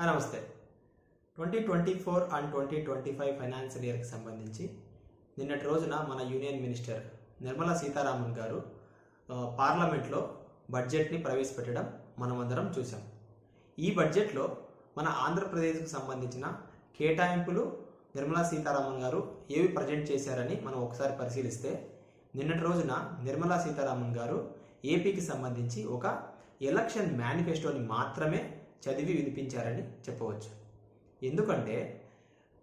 నమస్తే twenty twenty four and twenty twenty five financial ఇయర్కి సంబంధించి నిన్నటి రోజున మన యూనియన్ మినిస్టర్ నిర్మలా సీతారామన్ గారు పార్లమెంట్లో బడ్జెట్ని ప్రవేశపెట్టడం మనమందరం చూసాం ఈ బడ్జెట్లో మన ఆంధ్రప్రదేశ్కు సంబంధించిన కేటాయింపులు నిర్మలా సీతారామన్ గారు ఏవి ప్రజెంట్ చేశారని మనం ఒకసారి పరిశీలిస్తే నిన్నటి రోజున నిర్మలా సీతారామన్ గారు ఏపీకి సంబంధించి ఒక ఎలక్షన్ మేనిఫెస్టోని మాత్రమే చదివి వినిపించారని చెప్పవచ్చు. ఎందుకంటే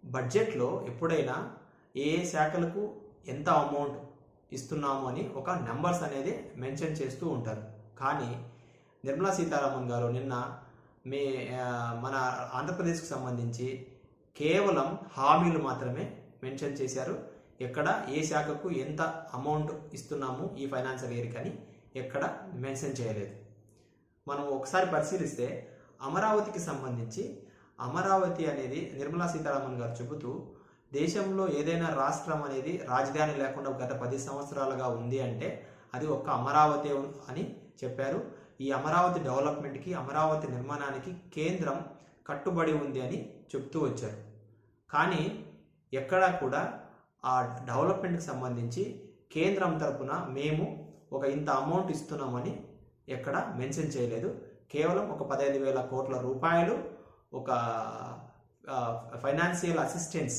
బడ్జెట్లో ఎప్పుడైనా ఏ శాఖలకు ఎంత అమౌంట్ ఇస్తున్నాము అని ఒక నెంబర్స్ అనేది మెన్షన్ చేస్తూ ఉంటారు. కానీ నిర్మలా సీతారామన్ గారు నిన్న మీ మన ఆంధ్రప్రదేశ్కి సంబంధించి కేవలం హామీలు మాత్రమే మెన్షన్ చేశారు. ఎక్కడ ఏ శాఖకు ఎంత అమౌంట్ ఇస్తున్నాము ఈ ఫైనాన్షియల్ ఇయర్కి అని ఎక్కడ మెన్షన్ చేయలేదు. మనం ఒకసారి పరిశీలిస్తే అమరావతికి సంబంధించి అమరావతి అనేది నిర్మలా సీతారామన్ గారు చెబుతూ దేశంలో ఏదైనా రాష్ట్రం అనేది రాజధాని లేకుండా గత పది సంవత్సరాలుగా ఉంది అంటే అది ఒక్క అమరావతి అని చెప్పారు. ఈ అమరావతి డెవలప్మెంట్కి అమరావతి నిర్మాణానికి కేంద్రం కట్టుబడి ఉంది అని చెప్తూ వచ్చారు. కానీ ఎక్కడా కూడా ఆ డెవలప్మెంట్కి సంబంధించి కేంద్రం తరపున మేము ఒక ఇంత అమౌంట్ ఇస్తున్నామని ఎక్కడ మెన్షన్ చేయలేదు. కేవలం ఒక పదహైదు వేల కోట్ల రూపాయలు ఒక ఫైనాన్షియల్ అసిస్టెన్స్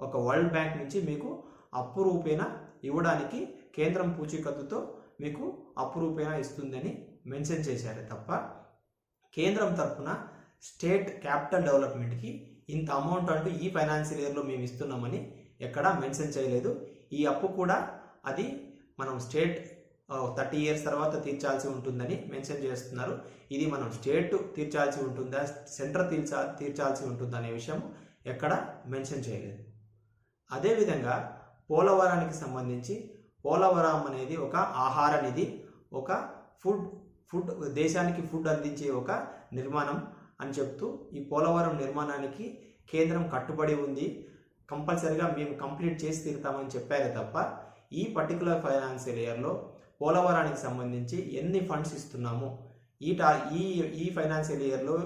ఒక వరల్డ్ బ్యాంక్ నుంచి మీకు అప్పు రూపేణ ఇవ్వడానికి కేంద్రం పూచీకత్తుతో మీకు అప్పు రూపేణ ఇస్తుందని మెన్షన్ చేశారు తప్ప కేంద్రం తరఫున స్టేట్ క్యాపిటల్ డెవలప్మెంట్కి ఇంత అమౌంట్ అంటూ ఈ ఫైనాన్షియల్ ఇయర్లో మేము ఇస్తున్నామని ఎక్కడా మెన్షన్ చేయలేదు. ఈ అప్పు కూడా అది మనం స్టేట్ థర్టీ ఇయర్స్ తర్వాత తీర్చాల్సి ఉంటుందని మెన్షన్ చేస్తున్నారు. ఇది మనం స్టేట్ తీర్చాల్సి ఉంటుందా సెంటర్ తీర్చా తీర్చాల్సి ఉంటుందా అనే విషయం ఎక్కడ మెన్షన్ చేయలేదు. అదేవిధంగా పోలవరానికి సంబంధించి పోలవరం అనేది ఒక ఆహార నిధి ఒక ఫుడ్ ఫుడ్ దేశానికి ఫుడ్ అందించే ఒక నిర్మాణం అని చెప్తూ ఈ పోలవరం నిర్మాణానికి కేంద్రం కట్టుబడి ఉంది. కంపల్సరిగా మేము కంప్లీట్ చేసి తీరుతామని చెప్పారు తప్ప ఈ పర్టికులర్ ఫైనాన్షియల్ ఇయర్లో పోలవరానికి సంబంధించి ఎన్ని ఫండ్స్ ఇస్తున్నాము? ఈ టా ఈ ఈ ఫైనాన్షియల్ ఇయర్లో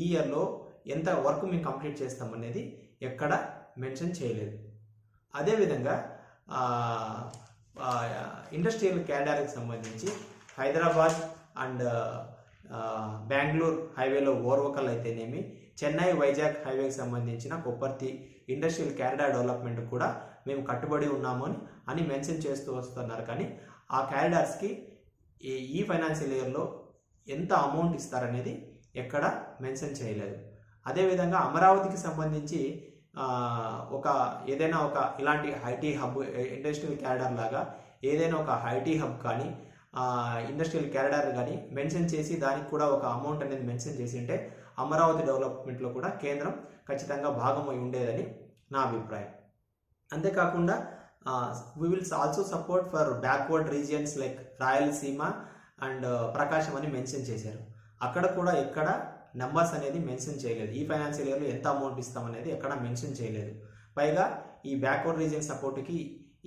ఈ ఇయర్లో ఎంత వర్క్ మేము కంప్లీట్ చేస్తామనేది ఎక్కడ మెన్షన్ చేయలేదు. అదేవిధంగా ఇండస్ట్రియల్ క్యాడార్కి సంబంధించి హైదరాబాద్ అండ్ బెంగళూరు హైవేలో ఓర్వకల్ అయితేనేమి చెన్నై వైజాగ్ హైవేకి సంబంధించిన కొప్పర్తి ఇండస్ట్రియల్ క్యారిడార్ డెవలప్మెంట్ కూడా మేము కట్టుబడి ఉన్నామని అని మెన్షన్ చేస్తూ వస్తున్నారు. కానీ ఆ క్యారిడార్స్కి ఈ ఈ ఫైనాన్షియల్ ఇయర్లో ఎంత అమౌంట్ ఇస్తారనేది ఎక్కడ మెన్షన్ చేయలేదు. అదేవిధంగా అమరావతికి సంబంధించి ఒక ఏదైనా ఒక ఇలాంటి ఐటీ హబ్ ఇండస్ట్రియల్ క్యారిడార్ లాగా ఏదైనా ఒక ఐటీ హబ్ కానీ ఇండస్ట్రియల్ క్యారిడార్ కానీ మెన్షన్ చేసి దానికి కూడా ఒక అమౌంట్ అనేది మెన్షన్ చేసి ఉంటే అమరావతి డెవలప్మెంట్లో కూడా కేంద్రం ఖచ్చితంగా భాగం అయి ఉండేదని నా అభిప్రాయం. అంతేకాకుండా we will also support for backward regions like Rayalaseema and Prakasam అని మెన్షన్ చేశారు. అక్కడ కూడా ఎక్కడ నెంబర్స్ అనేది మెన్షన్ చేయలేదు. ఈ ఫైనాన్షియల్ ఇయర్లో ఎంత అమౌంట్ ఇస్తామనేది ఎక్కడ మెన్షన్ చేయలేదు. పైగా ఈ బ్యాక్వర్డ్ రీజియన్ సపోర్ట్కి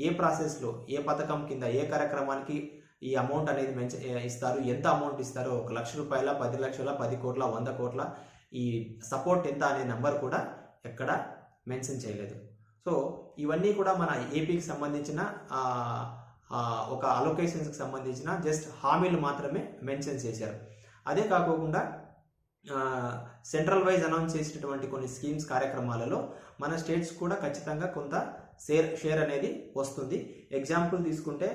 ఏ ప్రాసెస్లో ఏ పథకం కింద ఏ కార్యక్రమానికి ఈ అమౌంట్ అనేది మెన్షన్ ఇస్తారు ఎంత అమౌంట్ ఇస్తారో ఒక లక్ష రూపాయల పది లక్షల పది కోట్ల వంద కోట్ల ఈ సపోర్ట్ ఎంత అనే నెంబర్ కూడా ఎక్కడ మెన్షన్ చేయలేదు. సో ఇవన్నీ కూడా మన ఏపీకి సంబంధించిన ఒక అలొకేషన్స్కి సంబంధించిన జస్ట్ హామీలు మాత్రమే మెన్షన్ చేశారు. అదే కాకోకుండా సెంట్రల్ వైజ్ అనౌన్స్ చేసినటువంటి కొన్ని స్కీమ్స్ కార్యక్రమాలలో మన స్టేట్స్ కూడా ఖచ్చితంగా కొంత షేర్ షేర్ అనేది వస్తుంది. ఎగ్జాంపుల్ తీసుకుంటే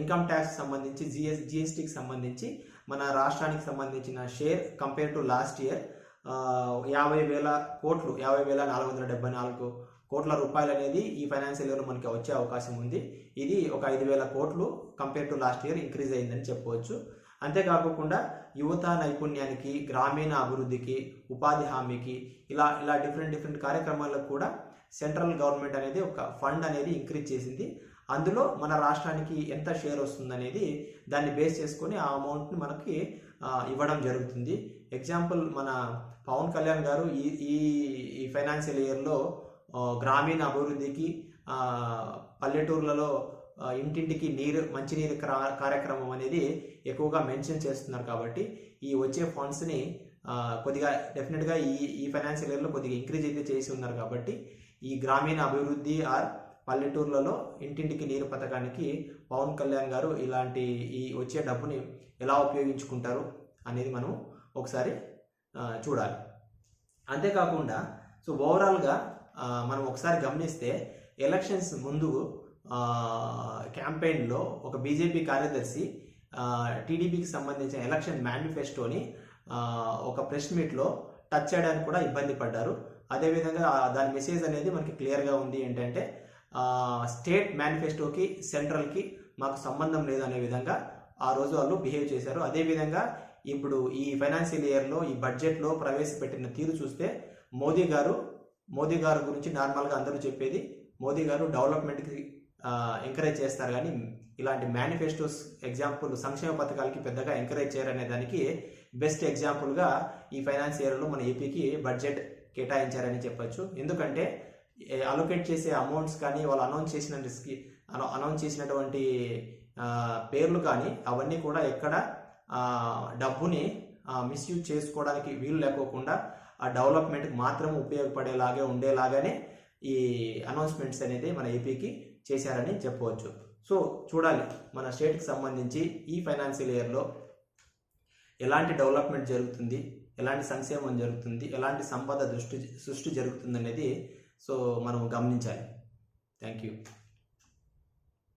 ఇన్కమ్ ట్యాక్స్ సంబంధించి జిఎస్ జిఎస్టీకి సంబంధించి మన రాష్ట్రానికి సంబంధించిన share compare to last year యాభై వేల కోట్లు యాభై వేల నాలుగు వందల డెబ్బై నాలుగు కోట్ల రూపాయలు అనేది ఈ ఫైనాన్షియల్ ఇయర్లో మనకి వచ్చే అవకాశం ఉంది. ఇది ఒక ఐదు వేల కోట్లు compare to last year increase అయిందని చెప్పవచ్చు. అంతేకాకుండా యువత నైపుణ్యానికి గ్రామీణ అభివృద్ధికి ఉపాధి హామీకి ఇలా ఇలా డిఫరెంట్ డిఫరెంట్ కార్యక్రమాలకు కూడా సెంట్రల్ గవర్నమెంట్ అనేది ఒక ఫండ్ అనేది ఇంక్రీజ్ చేసింది. అందులో మన రాష్ట్రానికి ఎంత షేర్ వస్తుందనేది దాన్ని బేస్ చేసుకొని ఆ అమౌంట్ని మనకి ఇవ్వడం జరుగుతుంది. ఎగ్జాంపుల్ మన పవన్ కళ్యాణ్ గారు ఈ ఈ ఈ ఫైనాన్షియల్ ఇయర్లో గ్రామీణ అభివృద్ధికి పల్లెటూర్లలో ఇంటింటికి నీరు మంచినీరు క్రా- కార్యక్రమం అనేది ఎక్కువగా మెన్షన్ చేస్తున్నారు కాబట్టి ఈ వచ్చే ఫండ్స్ని కొద్దిగా డెఫినెట్గా ఈ ఈ ఫైనాన్షియల్ ఇయర్లో కొద్దిగా ఇంక్రీజ్ అయితే చేసి ఉన్నారు కాబట్టి ఈ గ్రామీణ అభివృద్ధి ఆర్ పల్లెటూర్లలో ఇంటింటికి నీరు పథకానికి పవన్ కళ్యాణ్ గారు ఇలాంటి ఈ వచ్చే డబ్బుని ఎలా ఉపయోగించుకుంటారు అనేది మనం ఒకసారి చూడాలి. అంతేకాకుండా సో ఓవరాల్గా మనం ఒకసారి గమనిస్తే ఎలక్షన్స్ ముందు క్యాంపెయిన్లో ఒక బీజేపీ కార్యదర్శి టీడీపీకి సంబంధించిన ఎలక్షన్ మేనిఫెస్టోని ఒక ప్రెస్ మీట్లో టచ్ చేయడానికి కూడా ఇబ్బంది పడ్డారు. అదేవిధంగా దాని మెసేజ్ అనేది మనకి క్లియర్గా ఉంది ఏంటంటే స్టేట్ మేనిఫెస్టోకి సెంట్రల్కి మాకు సంబంధం లేదు అనే విధంగా ఆ రోజు వాళ్ళు బిహేవ్ చేశారు. అదేవిధంగా ఇప్పుడు ఈ ఫైనాన్షియల్ ఇయర్లో ఈ బడ్జెట్లో ప్రవేశపెట్టిన తీరు చూస్తే మోదీ గారు మోదీ గారి గురించి నార్మల్గా అందరూ చెప్పేది మోదీ గారు డెవలప్మెంట్కి ఎంకరేజ్ చేస్తారు కానీ ఇలాంటి మేనిఫెస్టోస్ ఎగ్జాంపుల్ సంక్షేమ పథకాలకి పెద్దగా ఎంకరేజ్ చేయరనే దానికి బెస్ట్ ఎగ్జాంపుల్గా ఈ ఫైనాన్స్ ఇయర్లో మన ఏపీకి బడ్జెట్ కేటాయించారని చెప్పొచ్చు. ఎందుకంటే అలొకేట్ చేసే అమౌంట్స్ కానీ వాళ్ళు అనౌన్స్ చేసిన రిస్క్ అనౌన్స్ చేసినటువంటి పేర్లు కానీ అవన్నీ కూడా ఎక్కడ డబ్బుని మిస్యూజ్ చేసుకోవడానికి వీలు లేకోకుండా ఆ డెవలప్మెంట్కి మాత్రం ఉపయోగపడేలాగే ఉండేలాగానే ఈ అనౌన్స్మెంట్స్ అనేది మన ఏపీకి చేశారని చెప్పవచ్చు. సో చూడాలి మన స్టేట్కి సంబంధించి ఈ ఫైనాన్షియల్ ఇయర్లో ఎలాంటి డెవలప్మెంట్ జరుగుతుంది ఎలాంటి సంక్షేమం జరుగుతుంది ఎలాంటి సంపద దృష్టి సృష్టి జరుగుతుంది అనేది సో మనం గమనించాలి. Thank you.